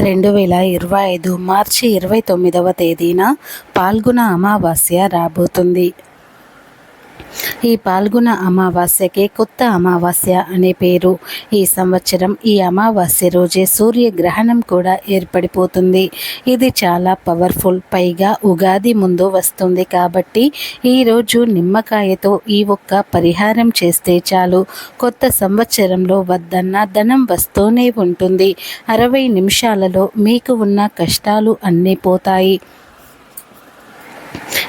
రెండు వేల ఇరవై ఐదు మార్చి ఇరవై తొమ్మిదవ తేదీన పాల్గొన అమావాస్య రాబోతుంది. ఈ పాల్గొన అమావాస్యకే కొత్త అమావాస్య అనే పేరు. ఈ సంవత్సరం ఈ అమావాస్య రోజే సూర్యగ్రహణం కూడా ఏర్పడిపోతుంది. ఇది చాలా పవర్ఫుల్ పైగా ఉగాది ముందు వస్తుంది కాబట్టి ఈరోజు నిమ్మకాయతో ఈ ఒక్క పరిహారం చేస్తే చాలు. కొత్త సంవత్సరంలో వద్దన్న ధనం వస్తూనే ఉంటుంది. అరవై నిమిషాలలో మీకు ఉన్న కష్టాలు అన్నీ పోతాయి.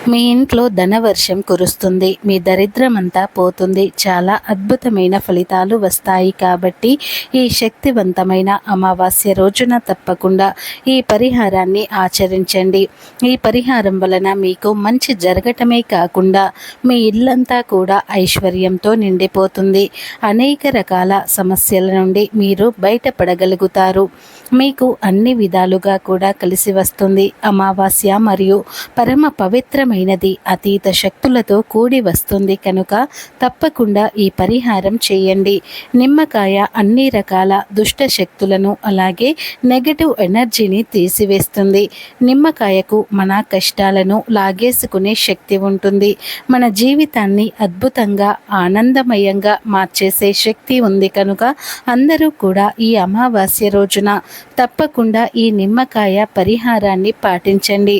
మీ ఇంట్లో ధనవర్షం కురుస్తుంది మీ దరిద్రమంతా పోతుంది. చాలా అద్భుతమైన ఫలితాలు వస్తాయి కాబట్టి ఈ శక్తివంతమైన అమావాస్య రోజున తప్పకుండా ఈ పరిహారాన్ని ఆచరించండి. ఈ పరిహారం వలన మీకు మంచి జరగటమే కాకుండా మీ ఇల్లంతా కూడా ఐశ్వర్యంతో నిండిపోతుంది. అనేక రకాల సమస్యల నుండి మీరు బయటపడగలుగుతారు. మీకు అన్ని విధాలుగా కూడా కలిసి వస్తుంది. అమావాస్య మరియు పరమ పవిత్ర పవిత్రమైనది అతీత శక్తులతో కూడి వస్తుంది కనుక తప్పకుండా ఈ పరిహారం చేయండి. నిమ్మకాయ అన్ని రకాల దుష్ట శక్తులను అలాగే నెగటివ్ ఎనర్జీని తీసివేస్తుంది. నిమ్మకాయకు మన కష్టాలను లాగేసుకునే శక్తి ఉంటుంది. మన జీవితాన్ని అద్భుతంగా ఆనందమయంగా మార్చేసే శక్తి ఉంది కనుక అందరూ కూడా ఈ అమావాస్య రోజున తప్పకుండా ఈ నిమ్మకాయ పరిహారాన్ని పాటించండి.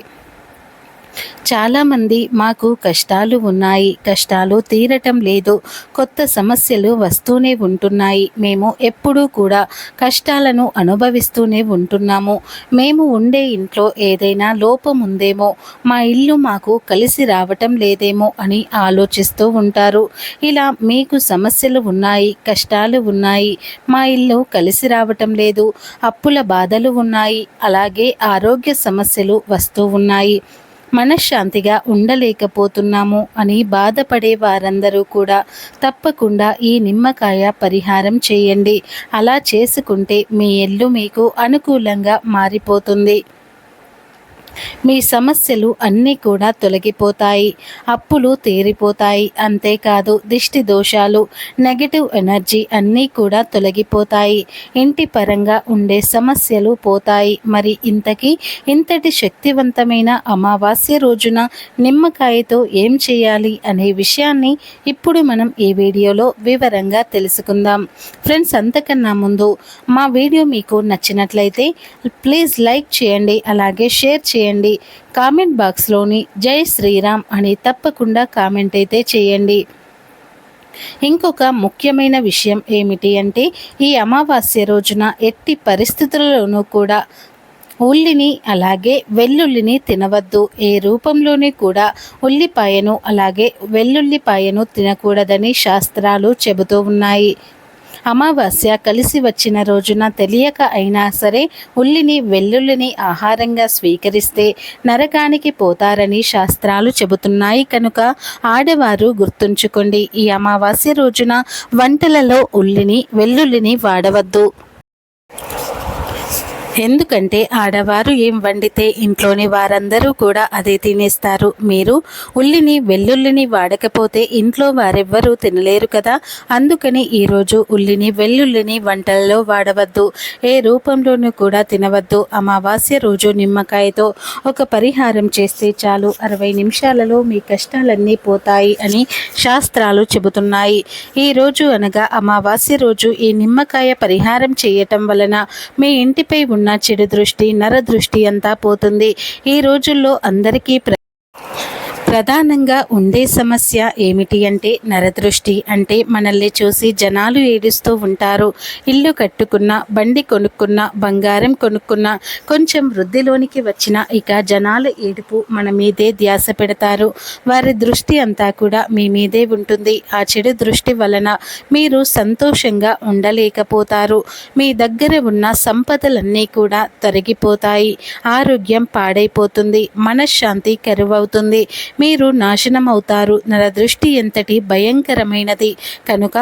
చాలామంది మాకు కష్టాలు ఉన్నాయి కష్టాలు తీరటం లేదు కొత్త సమస్యలు వస్తూనే ఉంటున్నాయి. మేము ఎప్పుడూ కూడా కష్టాలను అనుభవిస్తూనే ఉంటున్నాము. మేము ఉండే ఇంట్లో ఏదైనా లోపం ఉందేమో మా ఇల్లు మాకు కలిసి రావటం లేదేమో అని ఆలోచిస్తూ ఉంటారు. ఇలా మీకు సమస్యలు ఉన్నాయి కష్టాలు ఉన్నాయి మా ఇల్లు కలిసి రావటం లేదు అప్పుల బాధలు ఉన్నాయి అలాగే ఆరోగ్య సమస్యలు వస్తూ ఉన్నాయి. మనశ్శాంతిగా ఉండలేకపోతున్నాము అని బాధపడే వారందరూ కూడా తప్పకుండా ఈ నిమ్మకాయ పరిహారం చేయండి. అలా చేసుకుంటే మీ ఎల్లు మీకు అనుకూలంగా మారిపోతుంది. మీ సమస్యలు అన్నీ కూడా తొలగిపోతాయి. అప్పులు తీరిపోతాయి. అంతేకాదు దిష్టి దోషాలు నెగటివ్ ఎనర్జీ అన్నీ కూడా తొలగిపోతాయి. ఇంటి పరంగా ఉండే సమస్యలు పోతాయి. మరి ఇంతకీ ఇంతటి శక్తివంతమైన అమావాస్య రోజున నిమ్మకాయతో ఏం చేయాలి అనే విషయాన్ని ఇప్పుడు మనం ఈ వీడియోలో వివరంగా తెలుసుకుందాం. ఫ్రెండ్స్ అంతకన్నా ముందు మా వీడియో మీకు నచ్చినట్లయితే ప్లీజ్ లైక్ చేయండి. అలాగే షేర్ చేయండి. చేయండి. కామెంట్ బాక్స్లోని జై శ్రీరామ్ అని తప్పకుండా కామెంట్ అయితే చేయండి. ఇంకొక ముఖ్యమైన విషయం ఏమిటి అంటే ఈ అమావాస్య రోజున ఎట్టి పరిస్థితులలోనూ కూడా ఉల్లిని అలాగే వెల్లుల్లిని తినవద్దు. ఏ రూపంలోనే కూడా ఉల్లిపాయను అలాగే వెల్లుల్లిపాయను తినకూడదని శాస్త్రాలు చెబుతూ ఉన్నాయి. అమావాస్య కలిసి వచ్చిన రోజున తెలియక అయినా సరే ఉల్లిని వెల్లుల్లిని ఆహారంగా స్వీకరిస్తే నరకానికి పోతారని శాస్త్రాలు చెబుతున్నాయి కనుక ఆడవారు గుర్తుంచుకోండి ఈ అమావాస్య రోజున వంటలలో ఉల్లిని వెల్లుల్లిని వాడవద్దు. ఎందుకంటే ఆడవారు ఏం వండితే ఇంట్లోని వారందరూ కూడా అదే తినేస్తారు. మీరు ఉల్లిని వెల్లుల్లిని వాడకపోతే ఇంట్లో వారెవ్వరూ తినలేరు కదా. అందుకని ఈరోజు ఉల్లిని వెల్లుల్లిని వంటల్లో వాడవద్దు. ఏ రూపంలోనూ కూడా తినవద్దు. అమావాస్య రోజు నిమ్మకాయతో ఒక పరిహారం చేస్తే చాలు. అరవై నిమిషాలలో మీ కష్టాలన్నీ పోతాయి అని శాస్త్రాలు చెబుతున్నాయి. ఈ రోజు అనగా అమావాస్య రోజు ఈ నిమ్మకాయ పరిహారం చేయటం వలన మీ ఇంటిపై ఉన్న ఉన్న చెడు దృష్టి నర దృష్టి అంతా పోతుంది. ఈ రోజుల్లో అందరికీ ప్రధానంగా ఉండే సమస్య ఏమిటి అంటే నరదృష్టి. అంటే మనల్ని చూసి జనాలు ఏడుస్తూ ఉంటారు. ఇల్లు కట్టుకున్న బండి కొనుక్కున్న బంగారం కొనుక్కున్న కొంచెం వృద్ధిలోనికి వచ్చిన ఇక జనాల ఏడుపు మన మీదే ధ్యాస పెడతారు. వారి దృష్టి అంతా కూడా మీ మీదే ఉంటుంది. ఆ చెడు దృష్టి వలన మీరు సంతోషంగా ఉండలేకపోతారు. మీ దగ్గర ఉన్న సంపదలన్నీ కూడా తొలగిపోతాయి ఆరోగ్యం పాడైపోతుంది. మనశ్శాంతి కరువవుతుంది. మీరు నాశనం అవుతారు నరదృష్టి ఎంతటి భయంకరమైనది. కనుక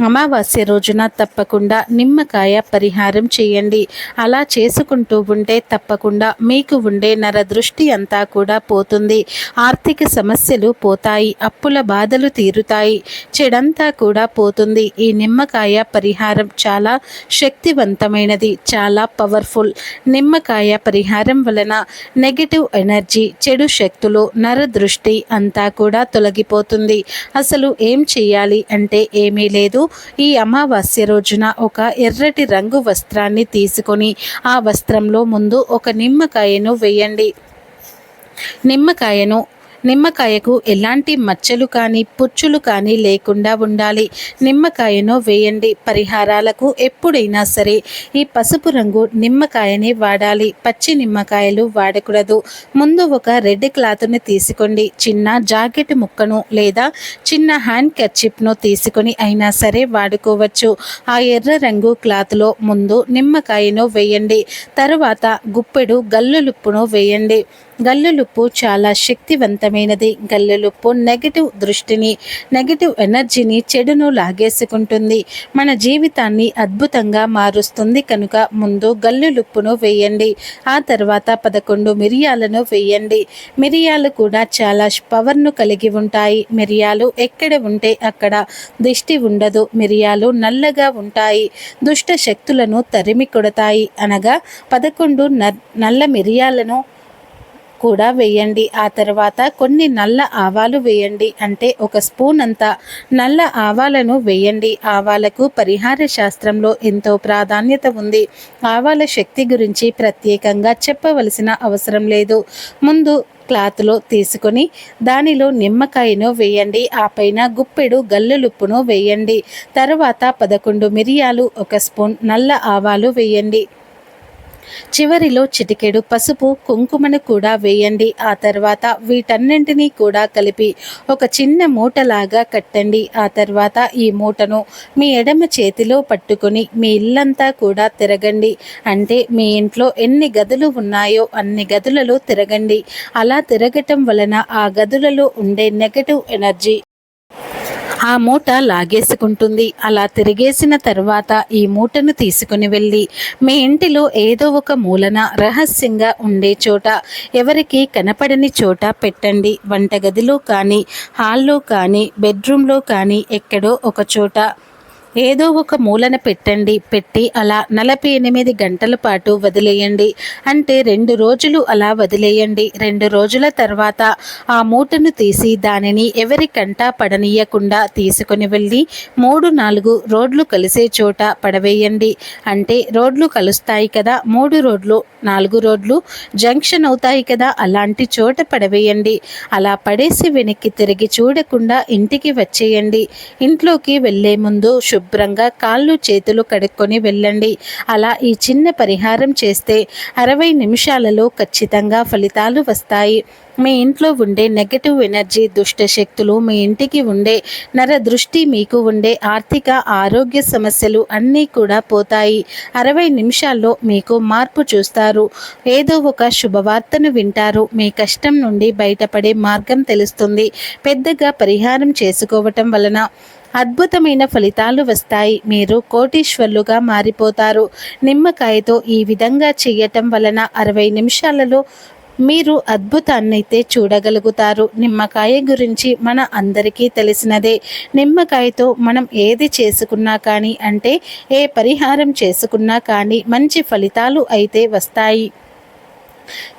అమావాస్య రోజున తప్పకుండా నిమ్మకాయ పరిహారం చేయండి. అలా చేసుకుంటూ ఉంటే తప్పకుండా మీకు ఉండే నర దృష్టి అంతా కూడా పోతుంది. ఆర్థిక సమస్యలు పోతాయి అప్పుల బాధలు తీరుతాయి చెడంతా కూడా పోతుంది. ఈ నిమ్మకాయ పరిహారం చాలా శక్తివంతమైనది చాలా పవర్ఫుల్. నిమ్మకాయ పరిహారం వలన నెగిటివ్ ఎనర్జీ చెడు శక్తులు నర దృష్టి అంతా కూడా తొలగిపోతుంది. అసలు ఏం చేయాలి అంటే ఏమీ లేదు. ఈ అమావాస్య రోజున ఒక ఎర్రటి రంగు వస్త్రాన్ని తీసుకొని ఆ వస్త్రంలో ముందు ఒక నిమ్మకాయను వేయండి. నిమ్మకాయను నిమ్మకాయకు ఎలాంటి మచ్చలు కానీ పుచ్చులు కానీ లేకుండా ఉండాలి. నిమ్మకాయను వేయండి. పరిహారాలకు ఎప్పుడైనా సరే ఈ పసుపు రంగు నిమ్మకాయని వాడాలి. పచ్చి నిమ్మకాయలు వాడకూడదు. ముందు ఒక రెడ్ క్లాత్ని తీసుకోండి. చిన్న జాకెట్ ముక్కను లేదా చిన్న హ్యాండ్ కర్చిప్ను తీసుకొని అయినా సరే వాడుకోవచ్చు. ఆ ఎర్ర రంగు క్లాత్లో ముందు నిమ్మకాయను వేయండి. తరువాత గుప్పెడు గల్లులుప్పును వేయండి. గల్లులుప్పు చాలా శక్తివంతమైనది. గల్లులుప్పు నెగిటివ్ దృష్టిని నెగిటివ్ ఎనర్జీని చెడును లాగేసుకుంటుంది. మన జీవితాన్ని అద్భుతంగా మారుస్తుంది కనుక ముందు గల్లులుప్పును వేయండి. ఆ తర్వాత పదకొండు మిరియాలను వేయండి. మిరియాలు కూడా చాలా పవర్ను కలిగి ఉంటాయి. మిరియాలు ఎక్కడ ఉంటే అక్కడ దిష్టి ఉండదు. మిరియాలు నల్లగా ఉంటాయి. దుష్ట శక్తులను తరిమి కొడతాయి. అనగా పదకొండు నల్ల మిరియాలను కూడా వేయండి. ఆ తర్వాత కొన్ని నల్ల ఆవాలు వేయండి. అంటే ఒక స్పూన్ అంత నల్ల ఆవాలను వేయండి. ఆవాలకు పరిహార శాస్త్రంలో ఎంతో ప్రాధాన్యత ఉంది. ఆవాల శక్తి గురించి ప్రత్యేకంగా చెప్పవలసిన అవసరం లేదు. ముందు క్లాత్లో తీసుకొని దానిలో నిమ్మకాయను వేయండి. ఆ పైన గుప్పెడు గల్లులుప్పును వేయండి. తర్వాత పదకొండు మిరియాలు ఒక స్పూన్ నల్ల ఆవాలు వేయండి. చివరిలో చిటికెడు పసుపు కుంకుమను కూడా వేయండి. ఆ తర్వాత వీటన్నింటినీ కూడా కలిపి ఒక చిన్న మూటలాగా కట్టండి. ఆ తర్వాత ఈ మూటను మీ ఎడమ చేతిలో పట్టుకొని మీ ఇల్లంతా కూడా తిరగండి. అంటే మీ ఇంట్లో ఎన్ని గదులు ఉన్నాయో అన్ని గదులలో తిరగండి. అలా తిరగటం వలన ఆ గదులలో ఉండే నెగటివ్ ఎనర్జీ ఆ మూట లాగేసుకుంటుంది. అలా తిరిగేసిన తర్వాత ఈ మూటను తీసుకుని వెళ్ళి మీ ఇంటిలో ఏదో ఒక మూలన రహస్యంగా ఉండే చోట ఎవరికి కనపడని చోట పెట్టండి. వంటగదిలో కానీ హాల్లో కానీ బెడ్రూమ్లో కానీ ఎక్కడో ఒక చోట ఏదో ఒక మూలన పెట్టండి పెట్టి అలా నలభై ఎనిమిది గంటల పాటు వదిలేయండి. అంటే రెండు రోజులు అలా వదిలేయండి. రెండు రోజుల తర్వాత ఆ మూటను తీసి దానిని ఎవరికంటా పడనీయకుండా తీసుకుని వెళ్ళి మూడు నాలుగు రోడ్లు కలిసే చోట పడవేయండి. అంటే రోడ్లు కలుస్తాయి కదా మూడు రోడ్లు నాలుగు రోడ్లు జంక్షన్ అవుతాయి కదా అలాంటి చోట పడవేయండి. అలా పడేసి వెనక్కి తిరిగి చూడకుండా ఇంటికి వచ్చేయండి. ఇంట్లోకి వెళ్ళే ముందు శుభ్రంగా కాళ్ళు చేతులు కడుక్కొని వెళ్ళండి. అలా ఈ చిన్న పరిహారం చేస్తే అరవై నిమిషాలలో ఖచ్చితంగా ఫలితాలు వస్తాయి. మీ ఇంట్లో ఉండే నెగటివ్ ఎనర్జీ దుష్ట శక్తులు మీ ఇంటికి ఉండే నర దృష్టి మీకు ఉండే ఆర్థిక ఆరోగ్య సమస్యలు అన్నీ కూడా పోతాయి. అరవై నిమిషాల్లో మీకు మార్పు చూస్తారు. ఏదో ఒక శుభవార్తను వింటారు. మీ కష్టం నుండి బయటపడే మార్గం తెలుస్తుంది. పెద్దగా పరిహారం చేసుకోవటం వలన అద్భుతమైన ఫలితాలు వస్తాయి. మీరు కోటీశ్వర్లుగా మారిపోతారు. నిమ్మకాయతో ఈ విధంగా చేయటం వలన అరవై నిమిషాలలో మీరు అద్భుతాన్నైతే చూడగలుగుతారు. నిమ్మకాయ గురించి మన అందరికీ తెలిసినదే. నిమ్మకాయతో మనం ఏది చేసుకున్నా కానీ అంటే ఏ పరిహారం చేసుకున్నా కానీ మంచి ఫలితాలు అయితే వస్తాయి.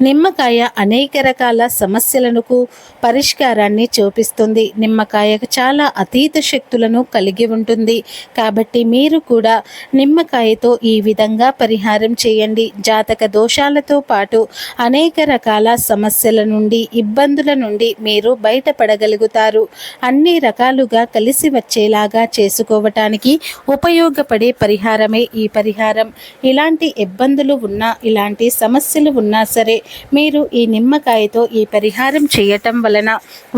నిమ్మకాయ అనేక రకాల సమస్యలకు పరిష్కారాన్ని చూపిస్తుంది. నిమ్మకాయ చాలా అతీత శక్తులను కలిగి ఉంటుంది. కాబట్టి మీరు కూడా నిమ్మకాయతో ఈ విధంగా పరిహారం చేయండి. జాతక దోషాలతో పాటు అనేక రకాల సమస్యల నుండి ఇబ్బందుల నుండి మీరు బయటపడగలుగుతారు. అన్ని రకాలుగా కలిసి వచ్చేలాగా చేసుకోవటానికి ఉపయోగపడే పరిహారమే ఈ పరిహారం. ఇలాంటి ఇబ్బందులు ఉన్నా ఇలాంటి సమస్యలు ఉన్నా సరే మీరు ఈ నిమ్మకాయతో ఈ పరిహారం చేయటం వలన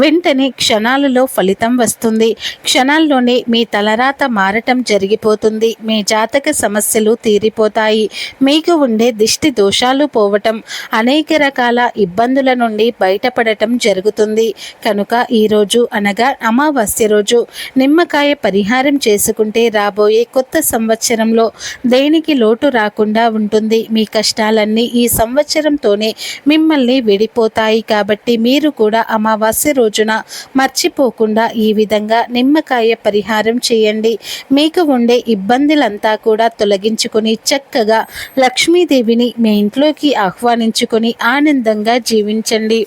వెంటనే క్షణాలలో ఫలితం వస్తుంది. క్షణాల్లోనే మీ తలరాత మారటం జరిగిపోతుంది. మీ జాతక సమస్యలు తీరిపోతాయి. మీకు ఉండే దిష్టి దోషాలు పోవటం అనేక రకాల ఇబ్బందుల నుండి బయటపడటం జరుగుతుంది. కనుక ఈరోజు అనగా అమావాస్య రోజు నిమ్మకాయ పరిహారం చేసుకుంటే రాబోయే కొత్త సంవత్సరంలో దేనికి లోటు రాకుండా ఉంటుంది. మీ కష్టాలన్నీ ఈ సంవత్సరంతోనే మిమ్మల్ని విడిపోతాయి కాబట్టి మీరు కూడా అమావాస్య రోజున మర్చిపోకుండా ఈ విధంగా నిమ్మకాయ పరిహారం చేయండి. మీకు ఉండే ఇబ్బందులంతా కూడా తొలగించుకొని చక్కగా లక్ష్మీదేవిని మీ ఇంట్లోకి ఆహ్వానించుకొని ఆనందంగా జీవించండి.